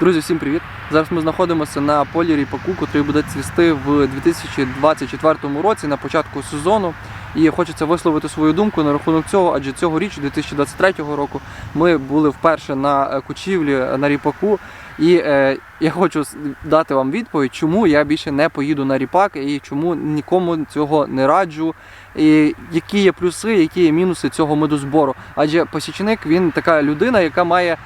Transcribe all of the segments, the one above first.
Друзі, всім привіт! Зараз ми знаходимося на полі ріпаку, який буде цвісти в 2024 році на початку сезону. І хочеться висловити свою думку на рахунок цього, адже цьогоріч, 2023 року, ми були вперше на е, кучівлі е, на ріпаку. І е, я хочу дати вам відповідь, чому я більше не поїду на ріпак і чому нікому цього не раджу. І які є плюси, які є мінуси цього медозбору. Адже посічник він така людина, яка має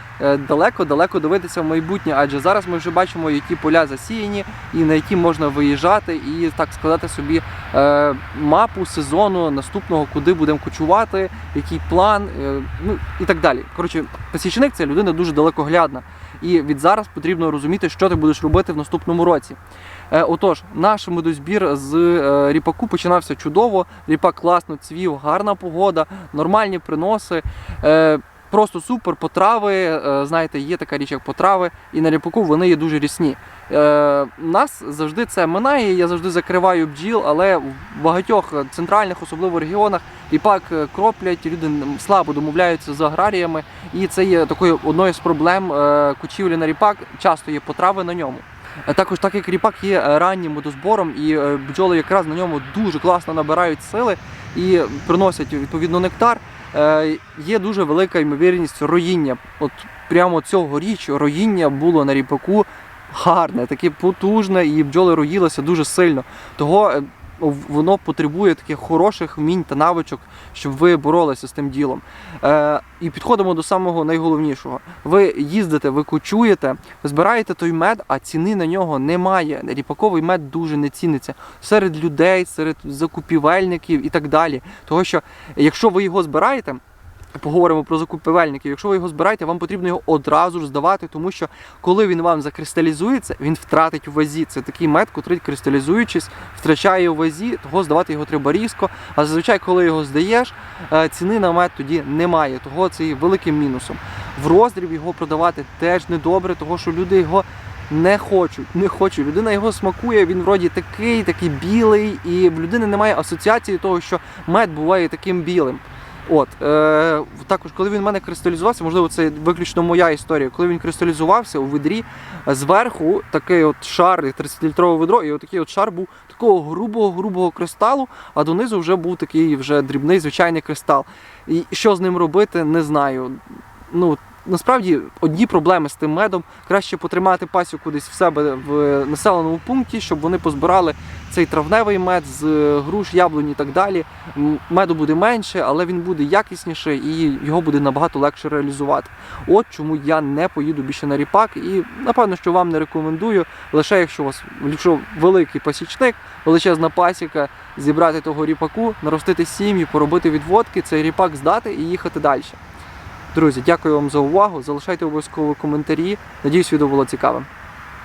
далеко-далеко дивитися в майбутнє. Адже зараз ми вже бачимо, які поля засіяні і на які можна виїжджати, і так сказати собі е, мапу сезону наступного, куди будемо кочувати, який план, е, ну і так далі. Коротше, посічник це людина дуже далекоглядна. І від зараз потрібно розуміти, що ти будеш робити в наступному році. Е, отож, наш медозбір з е, ріпаку починався чудово. Ріпак класно цвів, гарна погода, нормальні приноси. Просто супер, потрави. е, Знаєте, є така річ, як потрави, і на ріпаку вони є дуже рісні. Е, нас завжди це минає. Я завжди закриваю бджіл, але в багатьох центральних, особливо регіонах, ріпак е, кроплять, люди слабо домовляються з аграріями, і це є такою одною з проблем кочівлі на ріпак. Часто є потрави на ньому. Також, так як ріпак є раннім водозбором, і бджоли якраз на ньому дуже класно набирають сили і приносять відповідно нектар. Е, Є дуже велика ймовірність роїння. От прямо цього річ роїння було на ріпаку гарне, таке потужне, і бджоли роїлися дуже сильно. Того е, воно потребує таких хороших вмінь та навичок, щоб ви боролися з тим ділом. Е, і підходимо до самого найголовнішого. Ви їздите, ви кочуєте, збираєте той мед, а ціни на нього немає. Ріпаковий мед дуже не ціниться серед людей, серед закупівельників і так далі. Того що, якщо ви його збираєте. Поговоримо про закупівельників. Якщо ви його збираєте, вам потрібно його одразу ж здавати, тому що коли він вам закристалізується, він втратить у вазі. Це такий мед, котрий кристалізуючись, втрачає у вазі, того здавати його треба різко. А зазвичай, коли його здаєш, е, ціни на мед тоді немає. Того це є великим мінусом. В роздріб його продавати теж недобре, того що люди його. Не хочуть, не хочуть. Людина його смакує, він вроді такий, такий білий, і в людини немає асоціації того, що мед буває таким білим. От е, також, коли він в мене кристалізувався, можливо, це виключно моя історія. Коли він кристалізувався у ведрі, е, зверху такий от шар, 30-літрове ведро, і отакий от шар був такого грубого, грубого кристалу, а донизу вже був такий вже дрібний звичайний кристал. І що з ним робити, не знаю. Ну, насправді одні проблеми з тим медом. Краще потримати пасіку десь в себе в населеному пункті, щоб вони позбирали цей травневий мед з е, груш, яблунь і так далі. Меду буде менше, але він буде якісніший і його буде набагато легше реалізувати. От чому я не поїду більше на ріпак, і напевно, що вам не рекомендую. Лише якщо у вас якщо великий пасічник, величезна пасіка, зібрати того ріпаку, наростити сім'ї, поробити відводки, цей ріпак здати і їхати далі. Друзі, дякую вам за увагу. Залишайте обов'язково коментарі. Надіюсь, відео було цікавим.